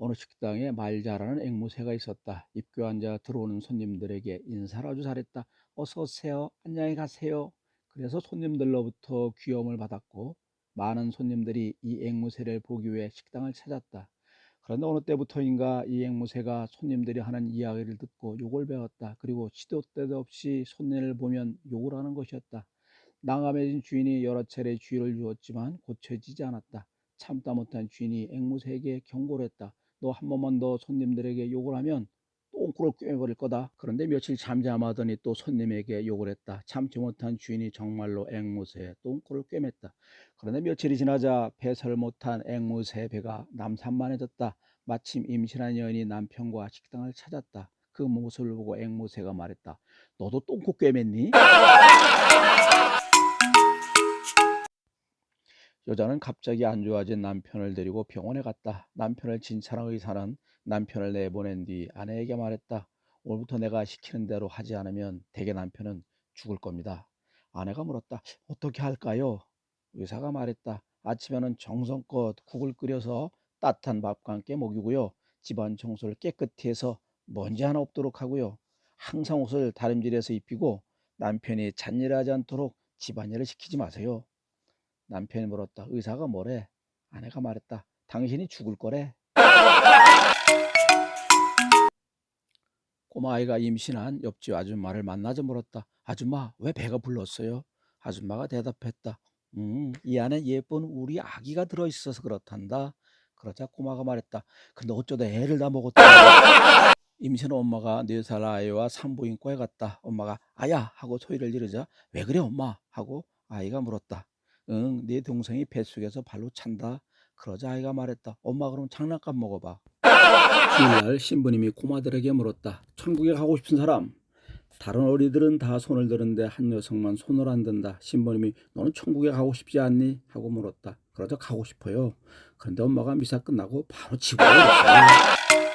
어느 식당에 말 잘하는 앵무새가 있었다. 입구 앉아 들어오는 손님들에게 인사를 아주 잘했다. 어서 오세요. 안녕히 가세요. 그래서 손님들로부터 귀여움을 받았고 많은 손님들이 이 앵무새를 보기 위해 식당을 찾았다. 그런데 어느 때부터인가 이 앵무새가 손님들이 하는 이야기를 듣고 욕을 배웠다. 그리고 시도 때도 없이 손님을 보면 욕을 하는 것이었다. 난감해진 주인이 여러 차례 주의를 주었지만 고쳐지지 않았다. 참다 못한 주인이 앵무새에게 경고를 했다. 너 한 번만 더 손님들에게 욕을 하면 똥꼬를 꿰매버릴 거다. 그런데 며칠 잠잠하더니 또 손님에게 욕을 했다. 참지 못한 주인이 정말로 앵무새의 똥꼬를 꿰맸다. 그런데 며칠이 지나자 배설을 못한 앵무새 배가 남산만해졌다. 마침 임신한 여인이 남편과 식당을 찾았다. 그 모습을 보고 앵무새가 말했다. 너도 똥꼬 꿰맸니? 여자는 갑자기 안 좋아진 남편을 데리고 병원에 갔다. 남편을 진찰한 의사는 남편을 내보낸 뒤 아내에게 말했다. 오늘부터 내가 시키는 대로 하지 않으면 대개 남편은 죽을 겁니다. 아내가 물었다. 어떻게 할까요? 의사가 말했다. 아침에는 정성껏 국을 끓여서 따뜻한 밥과 함께 먹이고요. 집안 청소를 깨끗이 해서 먼지 하나 없도록 하고요. 항상 옷을 다림질해서 입히고 남편이 잔일하지 않도록 집안일을 시키지 마세요. 남편이 물었다. 의사가 뭐래? 아내가 말했다. 당신이 죽을 거래. 꼬마아이가 임신한 옆집 아줌마를 만나자 물었다. 아줌마, 왜 배가 불렀어요? 아줌마가 대답했다. 음, 이 안에 예쁜 우리 아기가 들어있어서 그렇단다. 그러자 꼬마가 말했다. 근데 어쩌다 애를 다 먹었다. 임신 엄마가 네살 아이와 산부인과에 갔다. 엄마가 아야 하고 소리를 지르자 왜 그래 엄마 하고 아이가 물었다. 응, 네 동생이 뱃속에서 발로 찬다. 그러자 아이가 말했다. 엄마 그럼 장난감 먹어봐. 주일날 신부님이 고마들에게 물었다. 천국에 가고 싶은 사람? 다른 어리들은 다 손을 드는데 한 녀석만 손을 안 든다. 신부님이 너는 천국에 가고 싶지 않니? 하고 물었다. 그러자 가고 싶어요. 그런데 엄마가 미사 끝나고 바로 지구에 갔어요.